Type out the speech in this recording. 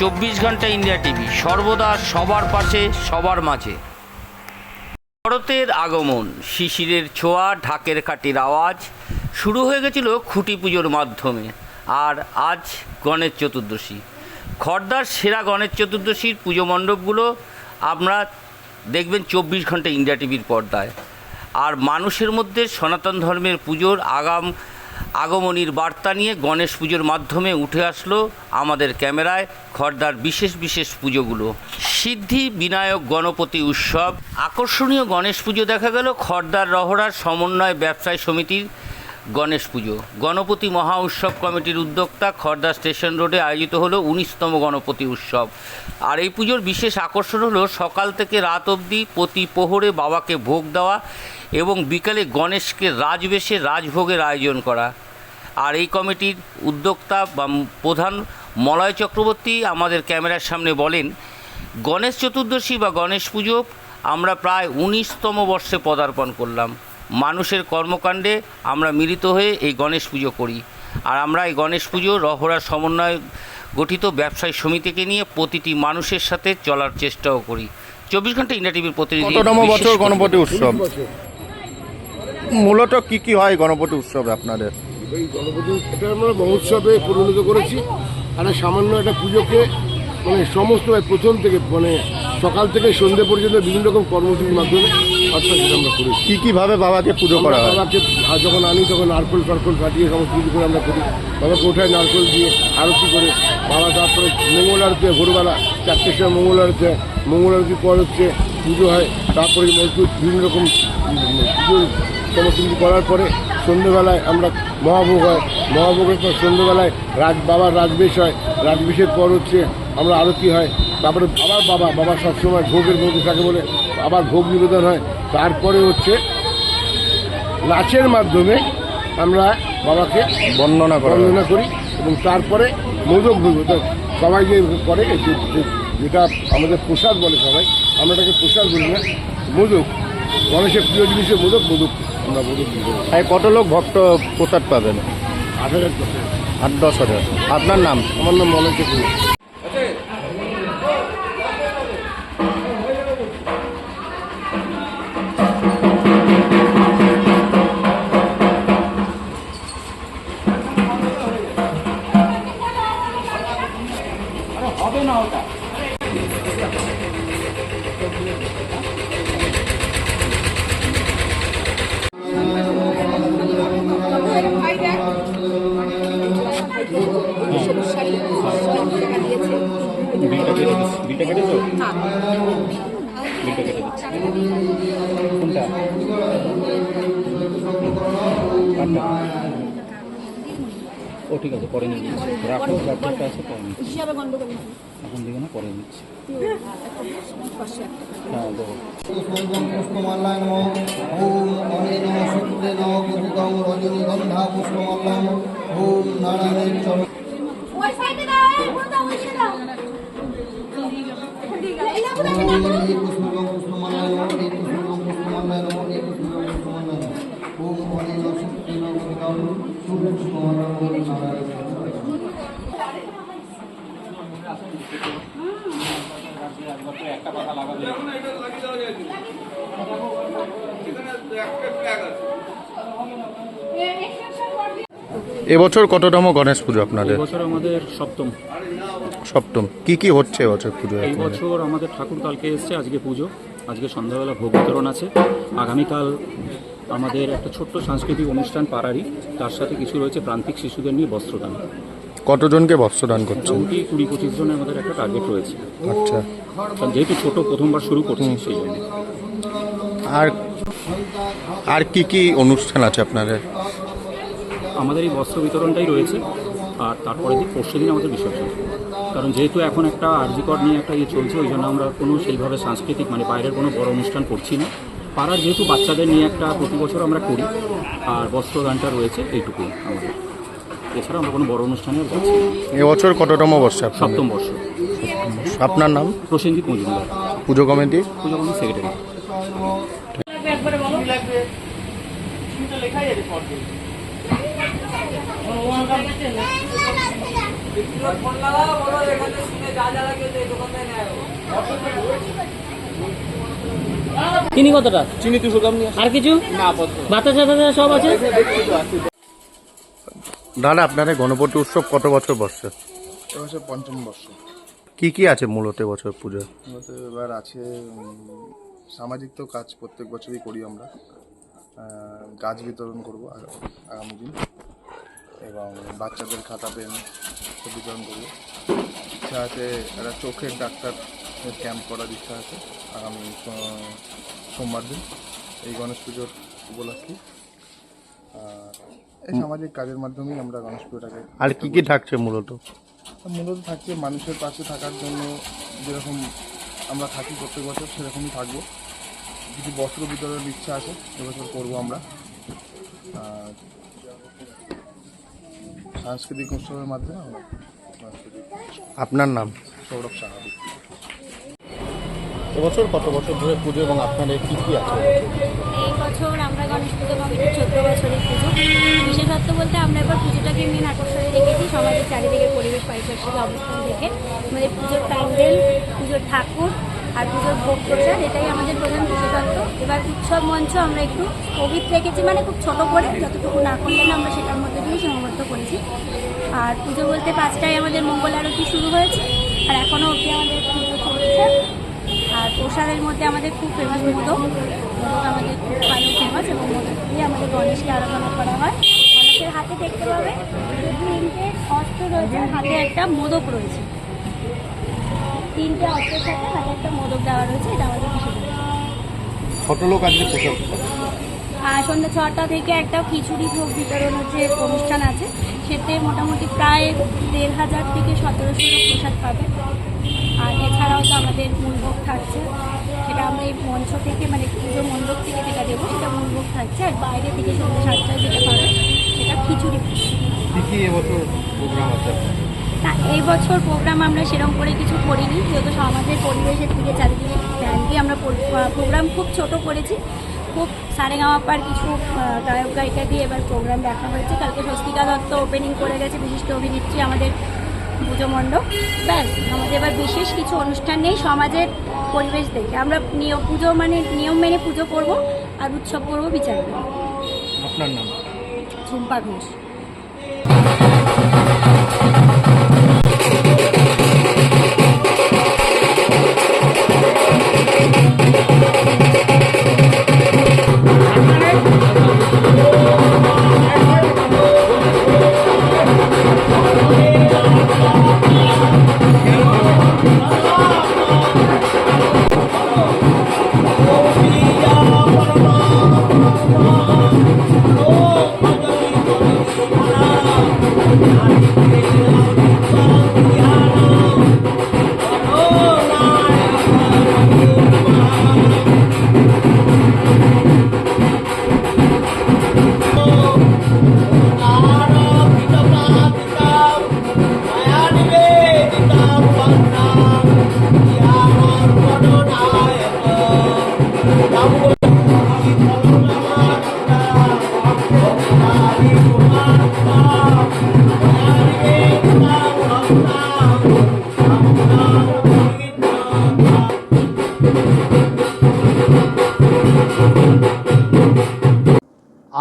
চব্বিশ ঘণ্টা India TV, সর্বদা সবার পাশে, সবার মাঝে। শরতের আগমন, শিশিরের ছোঁয়া, ঢাকের কাটির আওয়াজ, শুরু হয়ে গেছিল খুঁটি পুজোর মাধ্যমে। আর আজ গণেশ চতুর্দশী। খর্দার সেরা গণেশ চতুর্দশীর পুজো মণ্ডপগুলো আমরা দেখবেন চব্বিশ ঘণ্টা ইন্ডিয়া টিভির পর্দায়। আর মানুষের মধ্যে সনাতন ধর্মের পুজোর আগাম আগমনীর বার্তা নিয়ে গণেশ পুজোর মাধ্যমে উঠে আসলো আমাদের ক্যামেরায় খর্দার বিশেষ বিশেষ পুজোগুলো। সিদ্ধি বিনায়ক গণপতি উৎসব। আকর্ষণীয় গণেশ পুজো দেখা গেল খর্দার রহড়ার সমন্বয় ব্যবসায় সমিতির গণেশ পুজো। গণপতি মহা উৎসব কমিটির উদ্যোক্তা খর্দা স্টেশন রোডে আয়োজিত হলো উনিশতম গণপতি উৎসব। আর এই পুজোর বিশেষ আকর্ষণ হলো সকাল থেকে রাত অবধি প্রতি প্রহরে বাবাকে ভোগ দেওয়া এবং বিকালে গণেশকে রাজবেশে রাজভোগের আয়োজন করা। আর এই কমিটির উদ্যোক্তা বা প্রধান মলয় চক্রবর্তী আমাদের ক্যামেরার সামনে বলেন, গণেশ চতুর্দশী বা গণেশ পুজো আমরা প্রায় উনিশতম বর্ষে পদার্পণ করলাম। মানুষের কর্মকাণ্ডে আমরা মিলিত হয়ে এই গণেশ পুজো করি। আর আমরা এই গণেশ পুজো রহড়া সমন্বয় গঠিত ব্যবসায়ী সমিতিকে নিয়ে প্রতিটি মানুষের সাথে চলার চেষ্টাও করি। চব্বিশ ঘণ্টা ইন্ডিয়া টিভির প্রতিনিধি বছর গণপতি উৎসব? মূলত কি কি হয় গণপতি উৎসবে আপনাদের? এই গণপতি এটা আমরা মহোৎসবে পরিণত করেছি। আর সামান্য একটা পুজোকে মানে সমস্ত প্রথম থেকে মানে সকাল থেকে সন্ধ্যে পর্যন্ত বিভিন্ন রকম কর্মসূচির মাধ্যমে অর্থাৎ সেটা আমরা করেছি। কি কি ভাবে বাবাকে পুজো করা হয়? বাবাকে যখন আনি তখন নারকল ফারকল কাটিয়ে সমস্ত কিছু করে আমরা করি। বাবাকে ওঠায় নারকল দিয়ে আরতি করে। বাবা তারপরে মঙ্গল আরতি ভোরবেলা চারটের সময় মঙ্গল আরতি হয়। মঙ্গল আরতির পর হচ্ছে পুজো হয়। তারপরে মজবুত বিভিন্ন রকম পুজোর সমস্ত কিছু করার পরে সন্ধ্যেবেলায় আমরা মহাভোগ হয়। মহাভোগের পর সন্ধ্যেবেলায় রাজ বাবার রাজবেশ হয়। রাজবেশের পর হচ্ছে আমরা আরতি হয়। তারপরে আবার বাবা বাবা সবসময় ভোগের মধ্যে থাকে বলে আবার ভোগ নিবেদন হয়। তারপরে হচ্ছে নাচের মাধ্যমে আমরা বাবাকে বর্ণনা করা। বর্ণনা করি এবং তারপরে মোদক ভোগ। সবাই যে করে যেটা আমাদের প্রসাদ বলে সবাই আমরা এটাকে প্রসাদ বলি না মোদক। গণেশের প্রিয় জিনিসের মোদক মোদক আমরা মোদক দিই। তাই কত লোক ভক্ত প্রসাদ পাবেন? আট হাজার আট দশ হাজার। আপনার নাম? আমার নাম মনে হচ্ছে বিলটা কেটেছো বিলটা কেটেছো? বিলটা ও ঠিক আছে পরে নিয়ে নিচ্ছি। রাখো ব্যাপারটা আছে পরে নিচ্ছি। হিসাবে গন্ডগোল এখন দিকে না পরে নিচ্ছি। হ্যাঁ দেবো পুষ্পমাল্লায় নম ওম অনেন শুক্রে নম গদিতং রজনীগন্ধা পুষ্পমাল্লাম ওম নারায়ণের চরণ ওই সাইডে দাও ওই দাও পুষ্পমাল্লায় নম এই পুষ্পং পুষ্পমাল্লায় নম পুষ্পমাল্লায় নম ওম নম গদিতং এবছর কততম গণেশ পুজো আপনাদের? এবছর আমাদের সপ্তম। সপ্তম। কি কি হচ্ছে এবছর পুজো এই বছর আমাদের ঠাকুর কালকে এসছে আজকে পুজো। আজকে সন্ধ্যাবেলা ভোগ বিতরণ আছে। আগামীকাল আমাদের একটা ছোট্ট সাংস্কৃতিক অনুষ্ঠান পাড়ারই তার সাথে কিছু রয়েছে প্রান্তিক শিশুদের নিয়ে বস্ত্রদান। কতজনকে বস্ত্রদান করছেন? মোটামুটি কুড়ি পঁচিশ জনের আমাদের একটা টার্গেট রয়েছে। আচ্ছা। কারণ যেহেতু ছোট প্রথমবার শুরু করছি সেই জন্য। আর আর কি কি অনুষ্ঠান আছে আপনাদের? আমাদের এই বস্ত্র বিতরণটাই রয়েছে আর তারপরে দিন পরশু দিন আমাদের বিসর্জন। কারণ যেহেতু এখন একটা আর্জিকর নিয়ে একটা ইয়ে চলছে ওই জন্য আমরা কোনো সেইভাবে সাংস্কৃতিক মানে বাইরের কোনো বড় অনুষ্ঠান করছি না। পাড়ার যেহেতু বাচ্চাদের নিয়ে একটা প্রতি বছর আমরা করি আর বস্ত্রদানটা রয়েছে এইটুকুই আমাদের। এছাড়া আমরা কোনো বড় অনুষ্ঠানে যাচ্ছি এবছর কততম বর্ষে সপ্তম বর্ষ। আপনার নাম? প্রসেনজিৎ মজুমদার। পুজো কমিটি? পুজো কমিটির সেক্রেটারি। লেখাই আছে চিনি কতটা? চিনি দুশো গ্রাম নিয়ে আর কিছু? বাতাসা টাতাসা সব আছে? দাদা আপনাদের গণপতি উৎসব কত বছর বসছে? এবছর পঞ্চম বর্ষ। কি কি আছে মূলত বছর পুজো মূলত এবার আছে উম, সামাজিক তো কাজ প্রত্যেক বছরই করি আমরা। আহ, গাছ বিতরণ করব আগ- আগামী দিন। এবং বাচ্চাদের খাতা পেন সব বিতরণ করব। আছে একটা চোখের ডাক্তার ক্যাম্প করার ইচ্ছা আছে। আগামী সোমবার দিন এই গণেশ পুজোর উপলক্ষে। এই সামাজিক কাজের মাধ্যমেই আমরা গণেশ পুজোটাকে আর কি কি থাকছে মূলত? মূলত থাকছে মানুষের পাশে থাকার জন্য যেরকম আমরা থাকি প্রত্যেক বছর সেরকমই থাকব। কিছু বস্ত্র বিতরণের ইচ্ছা আছে এবছর করব আমরা। সাংস্কৃতিক উৎসবের মাধ্যমে আমরা আপনার নাম? সৌরভ স্বাভাবিক এবছর কত বছর ধরে পুজো এবং আপনাদের কি কি আছে? এই বছর আমরা গণেশ পুজো কমিটির চোদ্দ বছরের পুজো। বিশেষত্ব বলতে আমরা এবার পুজোটাকে মেন আকর্ষণে রেখেছি, সমাজের চারিদিকের পরিবেশ পারিপার্শ্বিক অবস্থান থেকে আমাদের পুজোর প্যান্ডেল, পুজোর ঠাকুর আর পুজোর ভোগ প্রচার, এটাই আমাদের প্রধান বিশেষত্ব। এবার উৎসব মঞ্চ আমরা একটু কোভিড রেখেছি মানে খুব ছোট করে, যতটুকু না করলে আমরা সেটার মধ্যে দিয়ে সীমাবদ্ধ করেছি। আর পুজো বলতে পাঁচটায় আমাদের মঙ্গল আরতি শুরু হয়েছে, আর এখনও অবধি আমাদের পুজো চলছে। আর প্রসাদের মধ্যে আমাদের খুব ফেমাস মোদক। মোদক আমাদের খুব ভালো ফেমাস এবং মোদক দিয়ে আমাদের গণেশকে আরাধনা করা হয়। গণেশের হাতে দেখতে পাবে তিনটে অস্ত্র রয়েছে হাতে একটা মোদক রয়েছে। তিনটে অস্ত্রের সাথে হাতে একটা মোদক দেওয়া রয়েছে এটা আমাদের বিশেষ ছোট লোক আজকে পোশাক আর সন্ধ্যা ছটা থেকে একটা খিচুড়ি ভোগ বিতরণের যে অনুষ্ঠান আছে। সেতে মোটামুটি প্রায় দেড় হাজার থেকে সতেরোশো লোক প্রসাদ পাবে আর এছাড়াও তো আমাদের মূলভোগ থাকছে সেটা আমরা এই মঞ্চ থেকে মানে পুজো মণ্ডপ থেকে যেটা দেবো সেটা মূলভোগ থাকছে। আর বাইরে থেকে সন্ধ্যা সাতটায় যেটা পাবে সেটা খিচুড়ি। না এই বছর প্রোগ্রাম আমরা সেরকম করে কিছু করিনি। যেহেতু সমাজের পরিবেশের দিকে চারিদিকে ধ্যান দিয়ে আমরা প্রোগ্রাম খুব ছোট করেছি। খুব সারে গামাপার কিছু গায়ক গায়িকা দিয়ে এবার প্রোগ্রাম দেখা হয়েছে। কালকে স্বস্তিকা দত্ত ওপেনিং করে গেছে বিশিষ্ট অভিনেত্রী আমাদের পুজো মণ্ডপ। ব্যাস আমাদের এবার বিশেষ কিছু অনুষ্ঠান নেই। সমাজের পরিবেশ দেখে। আমরা নিয়ম পুজো মানে নিয়ম মেনে পুজো করব আর উৎসব করব বিচার করব। আপনার নাম? ঝুম্পা ঘোষ। Thank you.